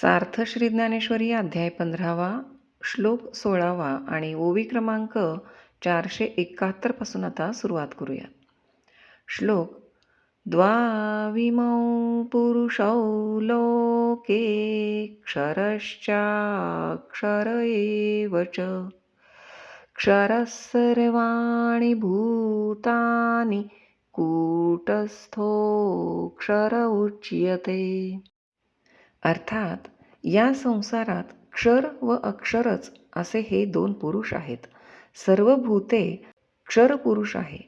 सार्थ श्री ज्ञानेश्वरी अध्याय पंधरावा श्लोक सोळावा आणि ओवी क्रमांक चारशे एकाहत्तरपासून आता सुरुवात करूया. श्लोक द्वाविमौ पुरुषौ लोके क्षरश्चाक्षर एव च। सर्वाणि भूतानि कूटस्थोऽक्षर उच्यते। अर्थात या संसारात क्षर व अक्षरच असे हे दोन पुरुष आहेत. सर्व भूते क्षर पुरुष आहे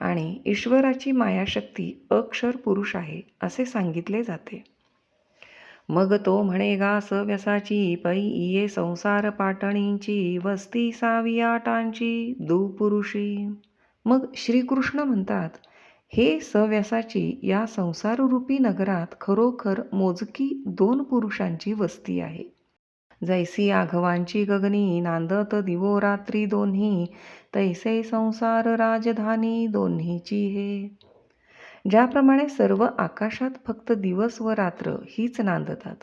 आणि ईश्वराची मायाशक्ती अक्षर पुरुष आहे असे सांगितले जाते. मग तो म्हणे गास सव्यसाची पै ये संसार पाटणींची वस्ती सावी आटांची दुपुरुषी. मग श्रीकृष्ण म्हणतात हे सव्यासाची या संसाररूपी नगरात खरोखर मोजकी दोन पुरुषांची वस्ती आहे. जैसी आघवांची गगनी नांदत दिवो रात्री दोन्ही तैसे संसार राजधानी दोन्हीची हे. ज्याप्रमाणे सर्व आकाशात फक्त दिवस व रात्र हीच नांदतात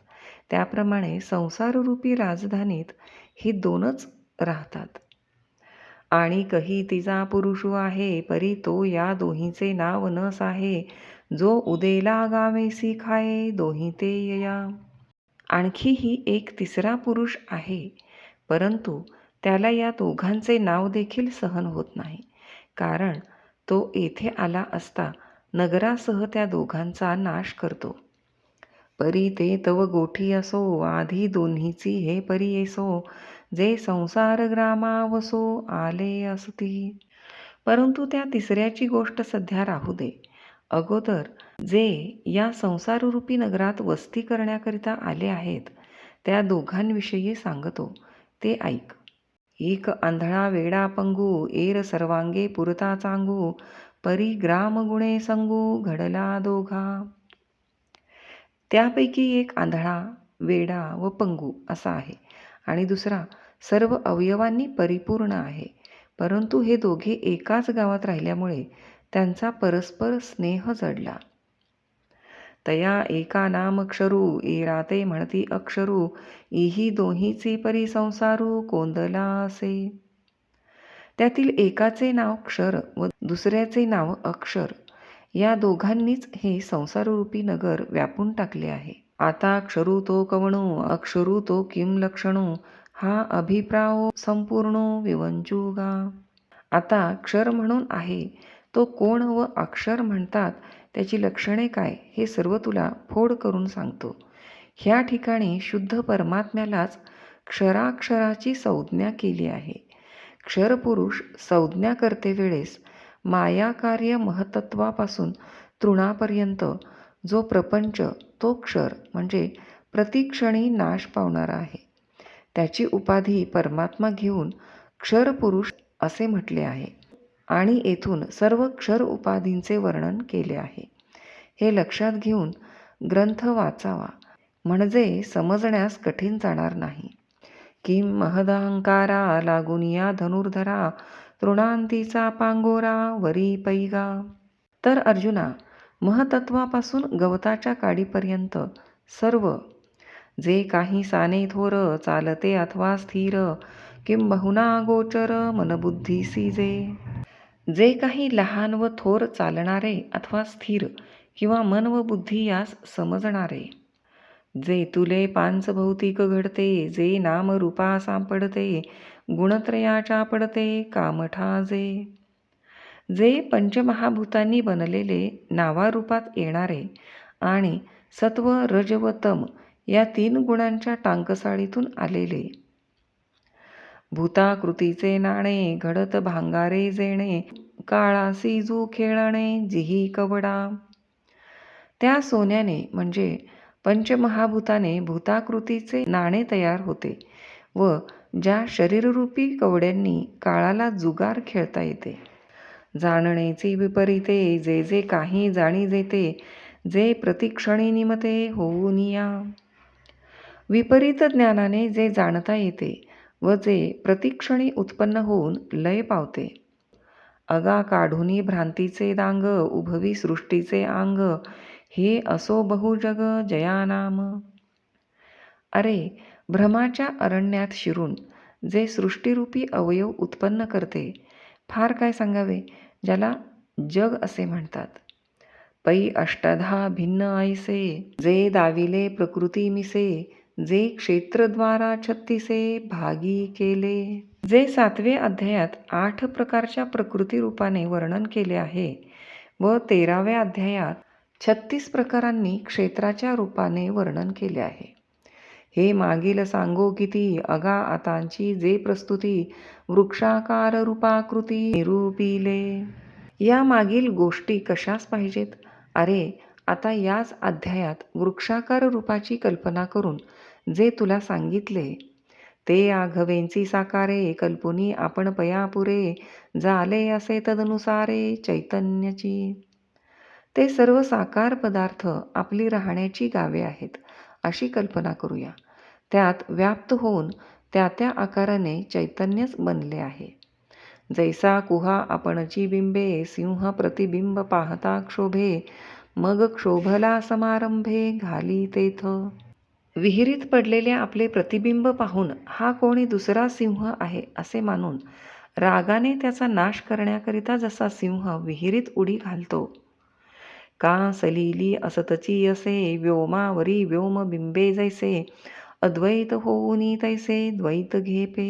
त्याप्रमाणे संसाररूपी राजधानीत ही दोनच राहतात. आणि कही तिचा पुरुषू आहे परी तो या दोहीचे नाव नस आहे जो उदेला गावेसी खाये दोही ते यया. आणखीही एक तिसरा पुरुष आहे. परंतु त्याला या दोघांचे नाव देखील सहन होत नाही. कारण तो येथे आला असता नगरासह त्या दोघांचा नाश करतो. परी ते तव गोठी असो आधी दोन्हीची हे परी येसो. जे संसार ग्रामावसो आले असती. परंतु त्या तिसऱ्याची गोष्ट सध्या राहू दे. अगोदर जे या संसाररूपी नगरात वस्ती करण्याकरिता आले आहेत त्या दोघांविषयी सांगतो. ते ऐक. एक आंधळा वेडा पंगू एर सर्वांगे पुरता चांगू परी ग्राम गुणे संगू घडला दोघा. त्यापैकी एक आंधळा वेडा व पंगू असा आहे. आणि दुसरा सर्व अवयवांनी परिपूर्ण आहे. परंतु हे दोघे एकाच गावात राहिल्यामुळे त्यांचा परस्पर स्नेह जडला. तया एका नाम अक्षरू एराते म्हणती अक्षरू इही दोन्हीचे परिसंसारू कोंदला असे त्यातील एकाचे नाव क्षर व दुसऱ्याचे नाव अक्षर. या दोघांनीच हे संसाररूपी नगर व्यापून टाकले आहे. आता अक्षरू तो कवणू अक्षरू तो किम लक्षणू हा अभिप्राव संपूर्ण विवंचुगा आता क्षर म्हणून आहे. तो कोण व अक्षर म्हणतात त्याची लक्षणे काय हे सर्व तुला फोड करून सांगतो. ह्या ठिकाणी शुद्ध परमात्म्यालाच क्षराक्षराची संज्ञा केली आहे. क्षरपुरुष संज्ञा करते वेळेस मायाकार्य महतत्वापासून तृणापर्यंत जो प्रपंच तो क्षर म्हणजे प्रतिक्षणी नाश पावणारा आहे. त्याची उपाधी परमात्मा घेऊन क्षरपुरुष असे म्हटले आहे. आणि येथून सर्व क्षर उपाधींचे वर्णन केले आहे. हे लक्षात घेऊन ग्रंथ वाचावा. म्हणजे समजण्यास कठीण जाणार नाही. की महदहंकारा लागून या धनुर्धरा तृणांतीचा पांगोरा वरी पैगा. तर अर्जुना महतत्वापासून गवताच्या काडीपर्यंत सर्व जे काही साने थोर चालते अथवा स्थिर किंबहुना गोचर मनबुद्धीसी जे जे काही लहान व थोर चालणारे अथवा स्थिर किंवा मन व बुद्धी यास समजणारे. जे तुले पांच भौतिक घडते जे नाम रूपा सापडते गुणत्रयाच्या पडते कामठा जे. जे पंचमहाभूतांनी बनलेले नावारूपात येणारे आणि सत्व रजवतम या तीन गुणांच्या टांकसाळीतून आलेले. भूताकृतीचे नाणे घडत भांगारे जेणे काळासी जू खेळणे जिही कवडा. त्या सोन्याने म्हणजे पंचमहाभूताने भूताकृतीचे नाणे तयार होते व ज्या शरीररूपी कवड्यांनी काळाला जुगार खेळता येते. जाणण्याची विपरीते जे जे काही जाणी जेते जे प्रतिक्षणी निमते होऊनिया. विपरीत ज्ञानाने जे जाणता येते व जे प्रतिक्षणी उत्पन्न होऊन लय पावते. अगा काढुनी भ्रांतीचे दांग उभवी सृष्टीचे अंग हे असो बहुजग जयानाम. अरे भ्रमाच्या अरण्यात शिरून जे सृष्टीरूपी अवयव उत्पन्न करते फार काय सांगावे ज्याला जग असे म्हणतात? पै अष्टधा भिन्न ऐसे जे दाविले प्रकृती मिसे जे क्षेत्रद्वारा छत्तीसे भागी केले. जे सातवे अध्यायात आठ प्रकारच्या प्रकृती रूपाने वर्णन केले आहे व तेराव्या अध्यायात छत्तीस प्रकारांनी क्षेत्राच्या रूपाने वर्णन केले आहे. हे मागील सांगो किती अगा आतांची जे प्रस्तुती वृक्षाकार रूपाकृती निरूपिले. या मागील गोष्टी कशाच पाहिजेत? अरे आता याच अध्यायात वृक्षाकार रूपाची कल्पना करून जे तुला सांगितले. ते आघवेंची साकारे कल्पुनी आपण पयापुरे झाले असे तदनुसारे चैतन्याची. ते सर्व साकार पदार्थ आपली राहण्याची गावे आहेत अशी कल्पना करूया. त्यात व्याप्त होऊन त्या त्या आकाराने चैतन्यच बनले आहे. जैसा कुहा आपणची बिंबे सिंह प्रतिबिंब पाहता क्षोभे मग क्षोभला समारंभे घाली तेथ. विहिरीत पडलेले आपले प्रतिबिंब पाहून हा कोणी दुसरा सिंह आहे असे मानून रागाने त्याचा नाश करण्याकरिता जसा सिंह विहिरीत उडी घालतो. का सलिली असतची असे व्योमावरी व्योमबिंबे जैसे अद्वैत होऊनी तैसे द्वैत घेपे.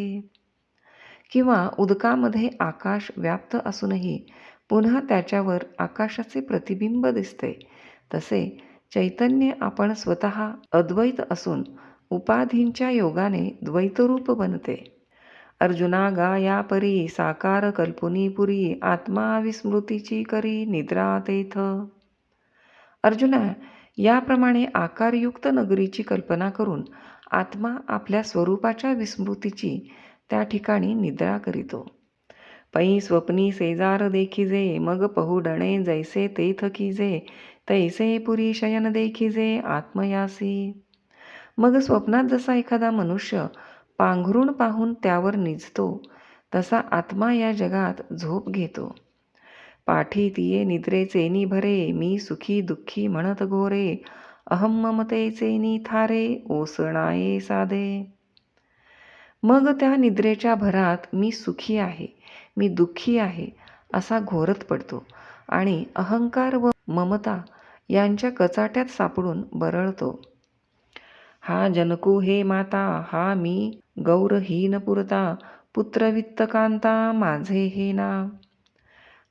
किंवा उदकामध्ये आकाश व्याप्त असूनही पुन्हा त्याच्यावर आकाशाचे प्रतिबिंब दिसते. तसे चैतन्य आपण स्वतः अद्वैत असून उपाधींच्या योगाने द्वैतरूप बनते. अर्जुना गा या परी साकार कल्पुनी पुरी आत्मा विस्मृतीची करी निद्रा तेथ. अर्जुना याप्रमाणे आकारयुक्त नगरीची कल्पना करून आत्मा आपल्या स्वरूपाच्या विस्मृतीची त्या ठिकाणी निद्रा करीतो. पै स्वप्नी सेजार देखिजे मग पहुडणे जैसे तेथ किजे तैसे पुरी शयन देखिजे आत्मयासी. मग स्वप्नात जसा एखादा मनुष्य पांघरून पाहून त्यावर निजतो तसा आत्मा या जगात झोप घेतो. पाठी तिये निद्रेचे भरे मी सुखी दुःखी म्हणत गोरे अहम ममतेचे थारे ओसणाये साधे. मग त्या निद्रेच्या भरात मी सुखी आहे मी दुःखी आहे असा घोरत पडतो. आणि अहंकार व ममता यांच्या कचाट्यात सापडून बरळतो. हा जनकू हे माता हा मी गौरहीन पुरता पुत्रवित्तकांता माझे हे ना.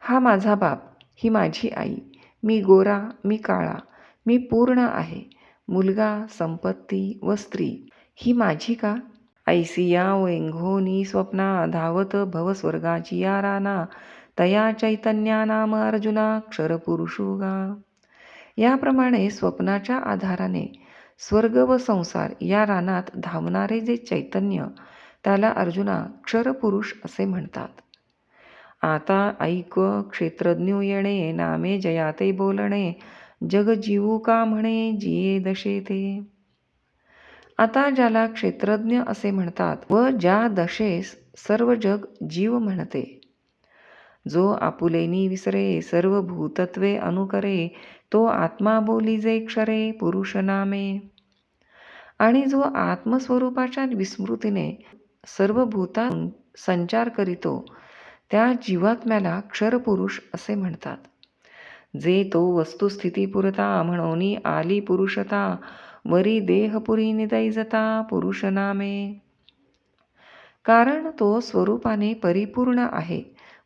हा माझा बाप ही माझी आई मी गोरा मी काळा मी पूर्ण आहे मुलगा संपत्ती व स्त्री ही माझी का? ऐसिया वेंघोनी स्वप्ना धावत भवस्वर्गाची या राना तया चैतन्या नाम अर्जुना क्षरपुरुषोगा याप्रमाणे स्वप्नाच्या आधाराने स्वर्ग व संसार या रानात धावणारे जे चैतन्य त्याला अर्जुना क्षरपुरुष असे म्हणतात. आता ऐक क्षेत्रज्ञ येणे नामे जयाते बोलणे जगजीवू का म्हणे जिये दशे ते. आता ज्याला क्षेत्रज्ञ असे म्हणतात व ज्या दशेस सर्व जग जीव म्हणते. जो आपुलेनी विसरे सर्व भूतत्वे अनुकरे तो आत्मा बोली जे क्षरे पुरुष नामे. आणि जो आत्मस्वरूपाच्या विस्मृतीने सर्व भूतां संचार करीतो त्या जीवात्म्याला क्षरपुरुष असे म्हणतात. जे तो वस्तुस्थिती पुरता म्हणून आली पुरुषता वरी देहपुरी निदैजता पुरुष नामे. कारण तो स्वरूपाने परिपूर्ण आहे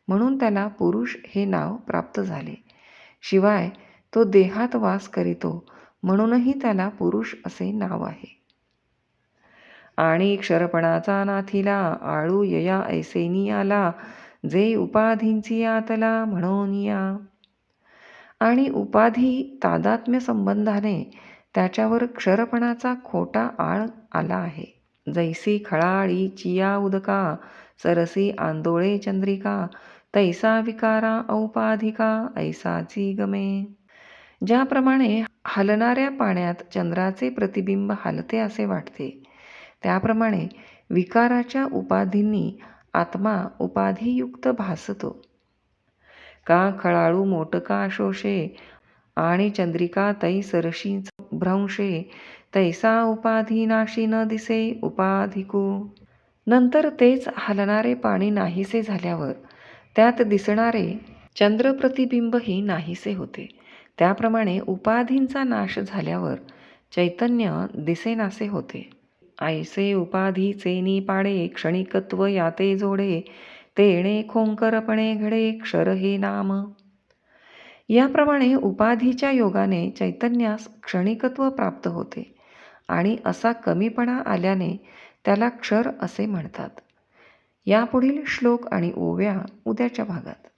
म्हणून त्याला पुरुष हे नाव प्राप्त झाले. शिवाय तो देहात वास करीतो म्हणूनही त्याला पुरुष असे नाव आहे. आणि क्षरपणाचा नाथीला आळू यया ऐसेनी आला जे उपाधींची आतला म्हणून या. आणि उपाधी तादात्म्य संबंधाने त्याच्यावर क्षरपणाचा खोटा आळ आला आहे. जैसी खळाळी चिया उदका सरसी आंदोळे चंद्रिका तैसा विकारा औपाधिका ऐसाची गमे ज्याप्रमाणे हलणाऱ्या पाण्यात चंद्राचे प्रतिबिंब हलते असे वाटते त्याप्रमाणे विकाराच्या उपाधींनी आत्मा उपाधियुक्त भासतो. का खळाळू मोटका शोषे आणि चंद्रिका तै सरशी भ्रंशे तैसा उपाधी नाशी न दिसे उपाधिकू. नंतर तेच हलणारे पाणी नाहीसे झाल्यावर त्यात दिसणारे चंद्रप्रतिबिंबही नाहीसे होते. त्याप्रमाणे उपाधींचा नाश झाल्यावर चैतन्य दिसेनासे होते. ऐसे उपाधीचे पाडे क्षणिकत्व याते जोडे तेणे खोंकरपणे घडे क्षर हे नाम. याप्रमाणे उपाधीच्या योगाने चैतन्यास क्षणिकत्व प्राप्त होते आणि असा कमीपणा आल्याने त्याला क्षर असे म्हणतात. यापुढील श्लोक आणि ओव्या उद्याच्या भागात.